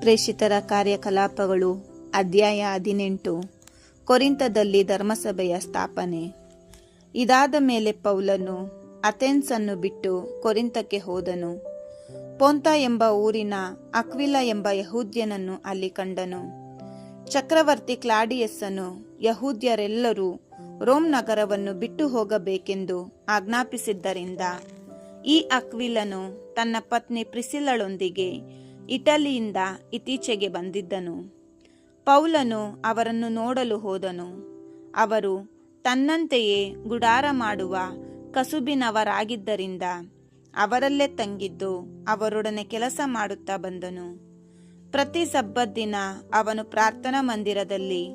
ಪ್ರೇಷಿತರ ಕಾರ್ಯಕಲಾಪಗಳು, ಅಧ್ಯಾಯ ಹದಿನೆಂಟು ಕೊರಿಂತದಲ್ಲಿ ಧರ್ಮಸಭೆಯ ಸ್ಥಾಪನೆ. ಇದಾದ ಮೇಲೆ ಪೌಲನು ಅಥೆನ್ಸನ್ನು ಬಿಟ್ಟು ಕೊರಿಂತಕ್ಕೆ ಹೋದನು. ಪೊಂತ ಎಂಬ ಊರಿನ ಅಕ್ವಿಲ ಎಂಬ ಯಹೂದ್ಯನನ್ನು ಅಲ್ಲಿ ಕಂಡನು. ಚಕ್ರವರ್ತಿ ಕ್ಲಾಡಿಯಸ್ಸನು ಯಹೂದ್ಯರೆಲ್ಲರೂ ರೋಮ್ ನಗರವನ್ನು ಬಿಟ್ಟು ಹೋಗಬೇಕೆಂದು ಆಜ್ಞಾಪಿಸಿದ್ದರಿಂದ ಈ ಅಕ್ವಿಲನು ತನ್ನ ಪತ್ನಿ ಪ್ರಿಸಿಲಳೊಂದಿಗೆ ಇಟಲಿಯಿಂದ ಇತ್ತೀಚೆಗೆ ಬಂದಿದ್ದನು. ಪೌಲನು ಅವರನ್ನು ನೋಡಲು ಹೋದನು. ಅವರು ತನ್ನಂತೆಯೇ ಗುಡಾರ ಮಾಡುವ ಕಸುಬಿನವರಾಗಿದ್ದರಿಂದ ಅವರಲ್ಲೇ ತಂಗಿದ್ದು ಅವರೊಡನೆ ಕೆಲಸ ಮಾಡುತ್ತಾ ಬಂದನು. ಪ್ರತಿ ಸಬ್ಬದ್ದಿನ ಅವನು ಪ್ರಾರ್ಥನಾ ಮಂದಿರದಲ್ಲಿ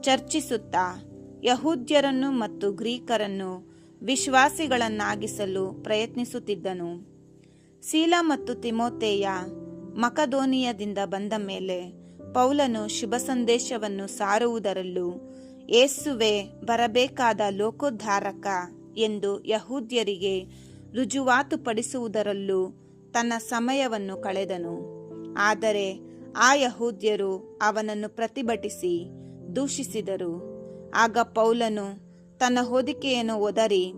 ಚರ್ಚಿಸುತ್ತಾ ಯಹೂದ್ಯರನ್ನು ಮತ್ತು ಗ್ರೀಕರನ್ನು ವಿಶ್ವಾಸಿಗಳನ್ನಾಗಿಸಲು ಪ್ರಯತ್ನಿಸುತ್ತಿದ್ದನು. ಸೀಲ ಮತ್ತು ತಿಮೋತೆಯ ಮಕದೋನಿಯದಿಂದ ಬಂದ ಮೇಲೆ ಪೌಲನು ಶುಭ ಸಂದೇಶವನ್ನು ಸಾರುವುದರಲ್ಲೂ ಏಸುವೆ ಬರಬೇಕಾದ ಲೋಕೋದ್ಧಾರಕ ಎಂದು ಯಹೂದ್ಯರಿಗೆ ರುಜುವಾತುಪಡಿಸುವುದರಲ್ಲೂ ತನ್ನ ಸಮಯವನ್ನು ಕಳೆದನು. ಆದರೆ ಆ ಯಹೂದ್ಯರು ಅವನನ್ನು ಪ್ರತಿಭಟಿಸಿ ದೂಷಿಸಿದರು. ಆಗ ಪೌಲನು ತನ್ನ ಹೊದಿಕೆಯನ್ನು ಒದರಿ,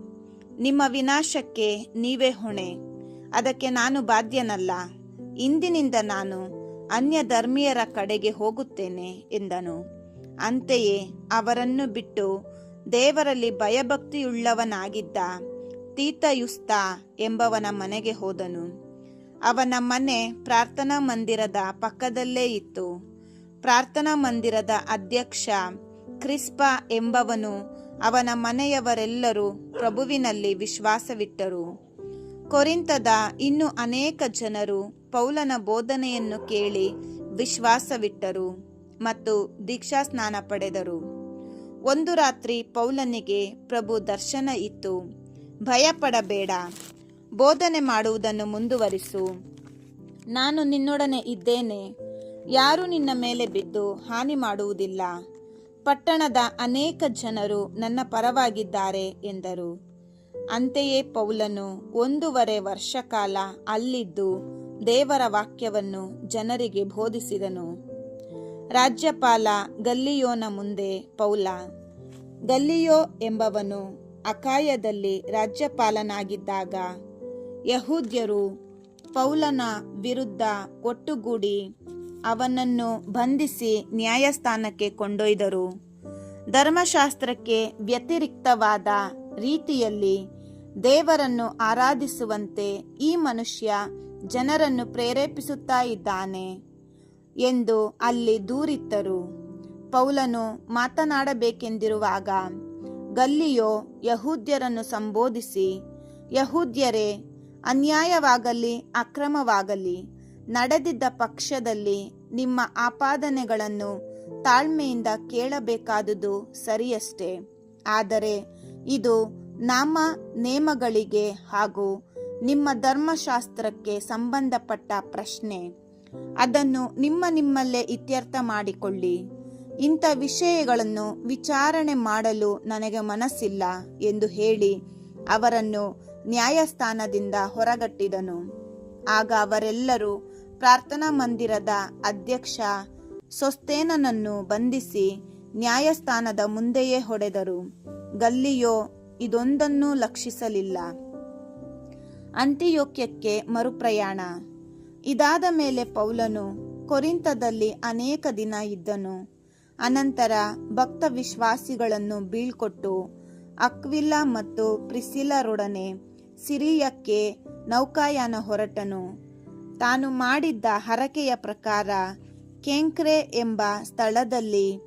ನಿಮ್ಮ ವಿನಾಶಕ್ಕೆ ನೀವೇ ಹೊಣೆ, ಅದಕ್ಕೆ ನಾನು ಬಾಧ್ಯನಲ್ಲ. ಇಂದಿನಿಂದ ನಾನು ಅನ್ಯ ಧರ್ಮೀಯರ ಕಡೆಗೆ ಹೋಗುತ್ತೇನೆ ಎಂದನು. ಅಂತೆಯೇ ಅವರನ್ನು ಬಿಟ್ಟು ದೇವರಲ್ಲಿ ಭಯಭಕ್ತಿಯುಳ್ಳವನಾಗಿದ್ದ ತೀತಯುಸ್ತ ಎಂಬವನ ಮನೆಗೆ ಹೋದನು. ಅವನ ಮನೆ ಪ್ರಾರ್ಥನಾ ಮಂದಿರದ ಪಕ್ಕದಲ್ಲೇ ಇತ್ತು. ಪ್ರಾರ್ಥನಾ ಮಂದಿರದ ಅಧ್ಯಕ್ಷ ಕ್ರಿಸ್ಪ ಎಂಬವನು ಅವನ ಮನೆಯವರೆಲ್ಲರೂ ಪ್ರಭುವಿನಲ್ಲಿ ವಿಶ್ವಾಸವಿಟ್ಟರು. ಕೊರಿಂತದ ಇನ್ನು ಅನೇಕ ಜನರು ಪೌಲನ ಬೋಧನೆಯನ್ನು ಕೇಳಿ ವಿಶ್ವಾಸವಿಟ್ಟರು ಮತ್ತು ದೀಕ್ಷಾಸ್ನಾನ ಪಡೆದರು. ಒಂದು ರಾತ್ರಿ ಪೌಲನಿಗೆ ಪ್ರಭು ದರ್ಶನ ಇತ್ತು. ಭಯಪಡಬೇಡ, ಬೋಧನೆ ಮಾಡುವುದನ್ನು ಮುಂದುವರಿಸು. ನಾನು ನಿನ್ನೊಡನೆ ಇದ್ದೇನೆ. ಯಾರೂ ನಿನ್ನ ಮೇಲೆ ಬಿದ್ದು ಹಾನಿ ಮಾಡುವುದಿಲ್ಲ. ಪಟ್ಟಣದ ಅನೇಕ ಜನರು ನನ್ನ ಪರವಾಗಿದ್ದಾರೆ ಎಂದರು. ಅಂತೆಯೇ ಪೌಲನು ಒಂದೂವರೆ ವರ್ಷ ಕಾಲ ಅಲ್ಲಿದ್ದು ದೇವರ ವಾಕ್ಯವನ್ನು ಜನರಿಗೆ ಬೋಧಿಸಿದನು. ರಾಜ್ಯಪಾಲ ಗಲ್ಲಿಯೋನ ಮುಂದೆ ಪೌಲ, ಗಲ್ಲಿಯೋ ಎಂಬವನು ಅಕಾಯದಲ್ಲಿ ರಾಜ್ಯಪಾಲನಾಗಿದ್ದಾಗ ಯಹೂದ್ಯರು ಪೌಲನ ವಿರುದ್ಧ ಒಟ್ಟುಗೂಡಿ ಅವನನ್ನು ಬಂಧಿಸಿ ನ್ಯಾಯಸ್ಥಾನಕ್ಕೆ ಕೊಂಡೊಯ್ದರು. ಧರ್ಮಶಾಸ್ತ್ರಕ್ಕೆ ವ್ಯತಿರಿಕ್ತವಾದ ರೀತಿಯಲ್ಲಿ ದೇವರನ್ನು ಆರಾಧಿಸುವಂತೆ ಈ ಮನುಷ್ಯ ಜನರನ್ನು ಪ್ರೇರೇಪಿಸುತ್ತಾ ಇದ್ದಾನೆ ಎಂದು ಅಲ್ಲಿ ದೂರಿತ್ತರು ಪೌಲನು ಮಾತನಾಡಬೇಕೆಂದಿರುವಾಗ ಗಲ್ಲಿಯೋ ಯಹೂದ್ಯರನ್ನು ಸಂಬೋಧಿಸಿ, ಯಹೂದ್ಯರೇ, ಅನ್ಯಾಯವಾಗಲಿ, ಅಕ್ರಮವಾಗಲಿ, ನಡೆದಿದ್ದ ಪಕ್ಷದಲ್ಲಿ ನಿಮ್ಮ ಆಪಾದನೆಗಳನ್ನು ತಾಳ್ಮೆಯಿಂದ ಕೇಳಬೇಕಾದುದು ಸರಿಯಷ್ಟೇ. ಆದರೆ ಇದು ನಾಮ ನೇಮಗಳಿಗೆ ಹಾಗೂ ನಿಮ್ಮ ಧರ್ಮಶಾಸ್ತ್ರಕ್ಕೆ ಸಂಬಂಧಪಟ್ಟ ಪ್ರಶ್ನೆ. ಅದನ್ನು ನಿಮ್ಮ ನಿಮ್ಮಲ್ಲೇ ಇತ್ಯರ್ಥ ಮಾಡಿಕೊಳ್ಳಿ. ಇಂಥ ವಿಷಯಗಳನ್ನು ವಿಚಾರಣೆ ಮಾಡಲು ನನಗೆ ಮನಸ್ಸಿಲ್ಲ ಎಂದು ಹೇಳಿ ಅವರನ್ನು ನ್ಯಾಯಸ್ಥಾನದಿಂದ ಹೊರಗಟ್ಟಿದನು. ಆಗ ಅವರೆಲ್ಲರೂ ಪ್ರಾರ್ಥನಾ ಮಂದಿರದ ಅಧ್ಯಕ್ಷ ಸೊಸ್ತೇನನನ್ನು ಬಂಧಿಸಿ ನ್ಯಾಯಸ್ಥಾನದ ಮುಂದೆಯೇ ಹೊಡೆದರು. ಗಲ್ಲಿಯೋ ಇದೊಂದನ್ನೂ ಲಕ್ಷಿಸಲಿಲ್ಲ. ಅಂತಿಯೋಕ್ಯಕ್ಕೆ ಮರುಪ್ರಯಾಣ. ಇದಾದ ಮೇಲೆ ಪೌಲನು ಕೊರಿಂತದಲ್ಲಿ ಅನೇಕ ದಿನ ಇದ್ದನು. ಅನಂತರ ಭಕ್ತ ವಿಶ್ವಾಸಿಗಳನ್ನು ಬೀಳ್ಕೊಟ್ಟು ಅಕ್ವಿಲ್ಲ ಮತ್ತು ಪ್ರಿಸಿಲರೊಡನೆ ಸಿರಿಯಕ್ಕೆ ನೌಕಾಯಾನ ಹೊರಟನು. ತಾನು ಮಾಡಿದ್ದ ಹರಕೆಯ ಪ್ರಕಾರ ಕೆಂಕ್ರೆ ಎಂಬ ಸ್ಥಳದಲ್ಲಿ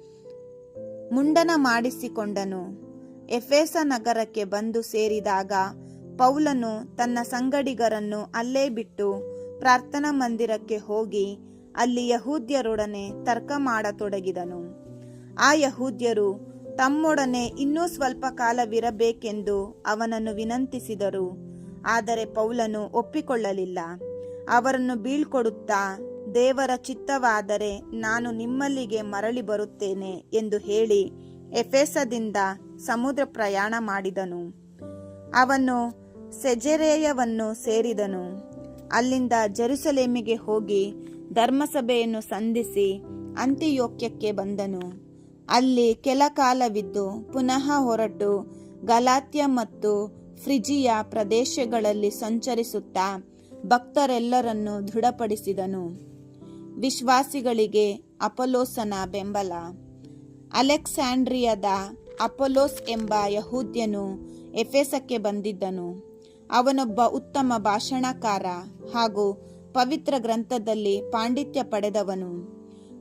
ಮುಂಡನ ಮಾಡಿಸಿಕೊಂಡನು. ಎಫೆಸ ನಗರಕ್ಕೆ ಬಂದು ಸೇರಿದಾಗ ಪೌಲನು ತನ್ನ ಸಂಗಡಿಗರನ್ನು ಅಲ್ಲೇ ಬಿಟ್ಟು ಪ್ರಾರ್ಥನಾ ಮಂದಿರಕ್ಕೆ ಹೋಗಿ ಅಲ್ಲಿ ಯಹೂದ್ಯರೊಡನೆ ತರ್ಕ ಮಾಡತೊಡಗಿದನು ಆ ಯಹೂದ್ಯರು ತಮ್ಮೊಡನೆ ಇನ್ನೂ ಸ್ವಲ್ಪ ಕಾಲವಿರಬೇಕೆಂದು ಅವನನ್ನು ವಿನಂತಿಸಿದರು. ಆದರೆ ಪೌಲನು ಒಪ್ಪಿಕೊಳ್ಳಲಿಲ್ಲ. ಅವರನ್ನು ಬೀಳ್ಕೊಡುತ್ತಾ, ದೇವರ ಚಿತ್ತವಾದರೆ ನಾನು ನಿಮ್ಮಲ್ಲಿಗೆ ಮರಳಿ ಬರುತ್ತೇನೆ ಎಂದು ಹೇಳಿ ಎಫೆಸದಿಂದ ಸಮುದ್ರ ಪ್ರಯಾಣ ಮಾಡಿದನು. ಅವನು ಸೆಜೆರೇಯವನ್ನು ಸೇರಿದನು. ಅಲ್ಲಿಂದ ಜೆರುಸಲೇಮಿಗೆ ಹೋಗಿ ಧರ್ಮಸಭೆಯನ್ನು ಸಂಧಿಸಿ ಅಂತ್ಯಯೋಕ್ಯಕ್ಕೆ ಬಂದನು. ಅಲ್ಲಿ ಕೆಲ ಕಾಲವಿದ್ದು ಪುನಃ ಹೊರಟು ಗಲಾತ್ಯ ಮತ್ತು ಫ್ರಿಜಿಯ ಪ್ರದೇಶಗಳಲ್ಲಿ ಸಂಚರಿಸುತ್ತಾ ಭಕ್ತರೆಲ್ಲರನ್ನು ದೃಢಪಡಿಸಿದನು. ವಿಶ್ವಾಸಿಗಳಿಗೆ ಅಪೊಲೋಸನ ಬೆಂಬಲ. ಅಲೆಕ್ಸಾಂಡ್ರಿಯಾದ ಅಪೊಲೋಸ್ ಎಂಬ ಯಹೂದ್ಯನು ಎಫೆಸಕ್ಕೆ ಬಂದಿದ್ದನು. ಅವನೊಬ್ಬ ಉತ್ತಮ ಭಾಷಣಕಾರ ಹಾಗೂ ಪವಿತ್ರ ಗ್ರಂಥದಲ್ಲಿ ಪಾಂಡಿತ್ಯ ಪಡೆದವನು.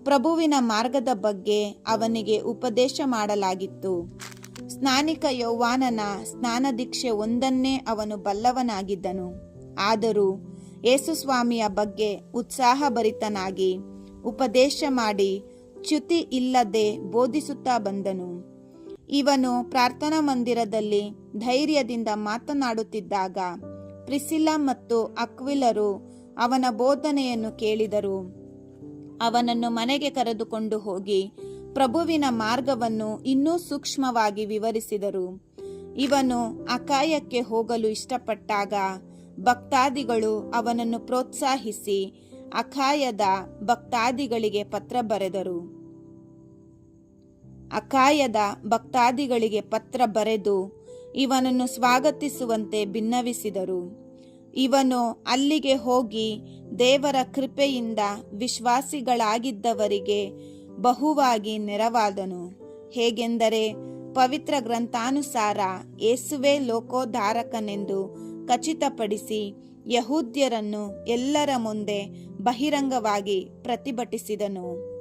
ಪ್ರಭುವಿನ ಮಾರ್ಗದ ಬಗ್ಗೆ ಅವನಿಗೆ ಉಪದೇಶ ಮಾಡಲಾಗಿತ್ತು. ಸ್ನಾನಿಕ ಯೌವಾನನ ಸ್ನಾನದೀಕ್ಷೆ ಒಂದನ್ನೇ ಅವನು ಬಲ್ಲವನಾಗಿದ್ದನು. ಆದರೂ ಯೇಸುಸ್ವಾಮಿಯ ಬಗ್ಗೆ ಉತ್ಸಾಹಭರಿತನಾಗಿ ಉಪದೇಶ ಮಾಡಿ ಚ್ಯುತಿ ಇಲ್ಲದೆ ಬೋಧಿಸುತ್ತಾ ಬಂದನು. ಇವನು ಪ್ರಾರ್ಥನಾ ಮಂದಿರದಲ್ಲಿ ಧೈರ್ಯದಿಂದ ಮಾತನಾಡುತ್ತಿದ್ದಾಗ ಪ್ರಿಸಿಲ್ಲಾ ಮತ್ತು ಅಕ್ವಿಲರು ಅವನ ಬೋಧನೆಯನ್ನು ಕೇಳಿದರು. ಅವನನ್ನು ಮನೆಗೆ ಕರೆದುಕೊಂಡು ಹೋಗಿ ಪ್ರಭುವಿನ ಮಾರ್ಗವನ್ನು ಇನ್ನೂ ಸೂಕ್ಷ್ಮವಾಗಿ ವಿವರಿಸಿದರು. ಇವನು ಅಕಾಯಕ್ಕೆ ಹೋಗಲು ಇಷ್ಟಪಟ್ಟಾಗ ಭಕ್ತಾದಿಗಳು ಅವನನ್ನು ಪ್ರೋತ್ಸಾಹಿಸಿ ಅಖಾಯದ ಭಕ್ತಾದಿಗಳಿಗೆ ಪತ್ರ ಬರೆದರು. ಅಕಾಯದ ಭಕ್ತಾದಿಗಳಿಗೆ ಪತ್ರ ಬರೆದು ಇವನನ್ನು ಸ್ವಾಗತಿಸುವಂತೆ ಭಿನ್ನವಿಸಿದರು ಇವನು ಅಲ್ಲಿಗೆ ಹೋಗಿ ದೇವರ ಕೃಪೆಯಿಂದ ವಿಶ್ವಾಸಿಗಳಾಗಿದ್ದವರಿಗೆ ಬಹುವಾಗಿ ನೆರವಾದನು. ಹೇಗೆಂದರೆ ಪವಿತ್ರ ಗ್ರಂಥಾನುಸಾರ ಯೇಸುವೆ ಲೋಕೋದ್ಧಾರಕನೆಂದು ಖಚಿತಪಡಿಸಿ ಯಹೂದ್ಯರನ್ನು ಎಲ್ಲರ ಮುಂದೆ ಬಹಿರಂಗವಾಗಿ ಪ್ರತಿಭಟಿಸಿದನು.